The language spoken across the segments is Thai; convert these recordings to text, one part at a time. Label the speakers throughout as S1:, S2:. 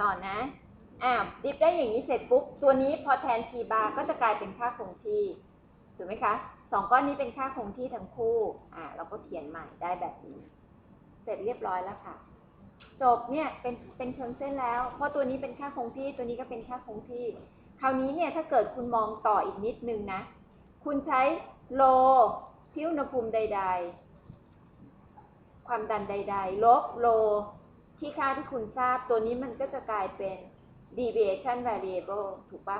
S1: ต่อนะอ้าดิฟได้อย่างนี้เสร็จปุ๊บ ตัวนี้พอแทน t bar ก็จะกลายเป็นค่าคงที่ ถูกไหมคะสองก้อนนี้เป็นค่าคงที่ทั้งคู่ อ่า เราก็เขียนใหม่ได้แบบนี้ เสร็จเรียบร้อยแล้วค่ะ จบเนี่ยเป็นเป็นเชิงเส้นแล้ว เพราะตัวนี้เป็นค่าคงที่ ตัวนี้ก็เป็นค่าคงที่ คราวนี้เนี่ยถ้าเกิดคุณมองต่ออีกนิดนึงนะ คุณใช้โลที่อุณหภูมิใด ๆ ความดันใด ๆ ลบโล ที่ค่าที่คุณทราบตัวนี้มันก็จะกลายเป็น deviation variable ถูกปะ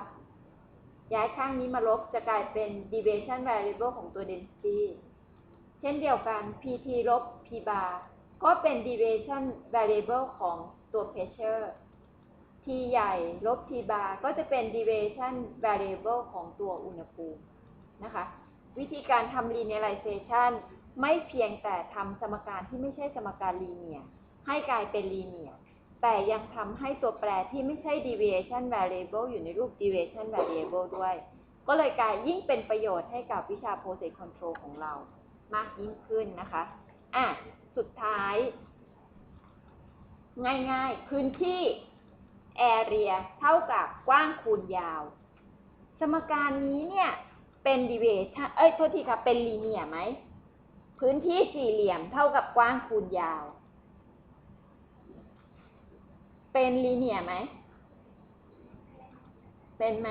S1: ย้ายข้างนี้มาลบจะกลายเป็น deviation variable ของตัว density เช่นเดียวกัน pt ลบ p bar ก็เป็น deviation variable ของตัว pressure t ใหญ่ลบ t bar ก็จะเป็น deviation variable ของตัวอุณหภูมินะคะ วิธีการทำ linearization ไม่เพียงแต่ทำสมการที่ไม่ใช่สมการ linear ให้กลายเป็น linear แต่ยังทำให้ตัวแปรที่ไม่ใช่ deviation variable อยู่ในรูป deviation variable ด้วย ก็เลยกลายยิ่งเป็นประโยชน์ให้กับวิชา process control ของเรามากยิ่งขึ้นนะคะ อะ สุดท้าย ง่ายๆ พื้นที่ area เท่ากับกว้างคูณยาว สมการนี้เนี่ยเป็น deviation เอ้ย โทษทีครับเป็น linear ไหม พื้นที่สี่เหลี่ยมเท่ากับกว้างคูณยาว เป็นลีเนียไหม เป็นไหม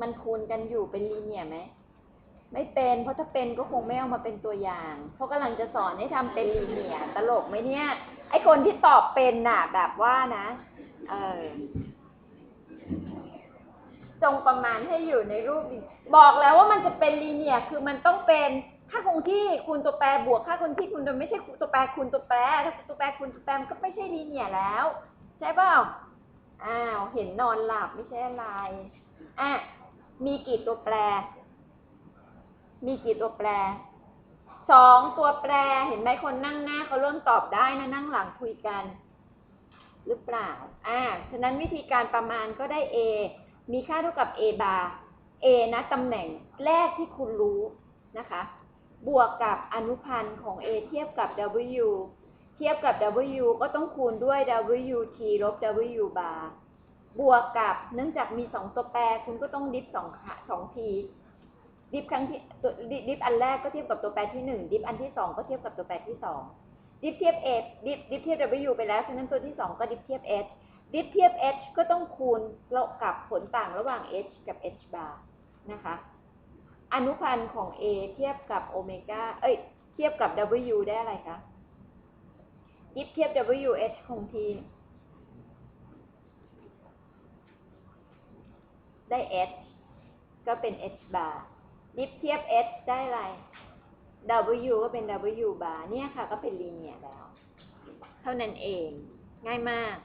S1: มันคูณกันอยู่เป็นลีเนียไหม ไม่เป็น เพราะถ้าเป็นก็คงไม่เอามาเป็นตัวอย่าง เพราะกำลังจะสอนให้ทำเป็นลีเนีย ตลกไหมเนี่ย ไอคนที่ตอบเป็นน่ะ แบบว่านะ เออจงประมาณให้อยู่ในรูป บอกแล้วว่ามันจะเป็นลีเนีย คือมันต้องเป็น ค่าคงที่คูณตัวแปรบวกค่าคงที่คูณตัวไม่ใช่ตัวแปรคูณตัวแปรถ้าตัวแปรคูณตัวแปรมันก็ไม่ใช่ลีเนียแล้ว ใช่เปล่าอ้าวเห็นนอนหลับไม่ใช่อะไรอะมีกี่ตัวแปร มีกี่ตัวแปรสองตัวแปรเห็นไหมคนนั่งหน้าเขาเริ่มตอบได้นะนั่งหลังคุยกัน หรือเปล่าอ่าฉะนั้นวิธีการประมาณก็ได้ A มีค่าเท่ากับ A bar A นะตำแหน่งแรกที่คุณรู้นะคะ บวกกับอนุพันธ์ของ A เทียบกับ W เทียบกับ W ก็ต้องคูณด้วย WT ลบ W bar บวกกับเนื่องจากมีสองตัวแปรคุณก็ต้องดิฟสองสองทีดิฟครั้งที่ตัวดิดิฟอันแรกก็เทียบกับตัวแปรที่หนึ่งดิฟอันที่สองก็เทียบกับตัวแปรที่สองดิฟเทียบ A ดิฟดิฟเทียบ W ไปแล้วฉะนั้นตัวที่สองก็ดิฟเทียบ H ดิฟเทียบ h ก็ต้องคูณกับผลต่างระหว่าง h กับ h bar นะคะ อนุพันธ์ของ a เทียบกับโอเมก้าเอ้ย เทียบกับ w ได้อะไรคะดิฟเทียบ w h คงที่ได้ h ก็เป็น h bar ดิฟเทียบ h ได้อะไร w ก็เป็น w bar เนี่ยค่ะ ก็เป็นลีเนียแล้ว เท่านั้นเอง ง่ายมาก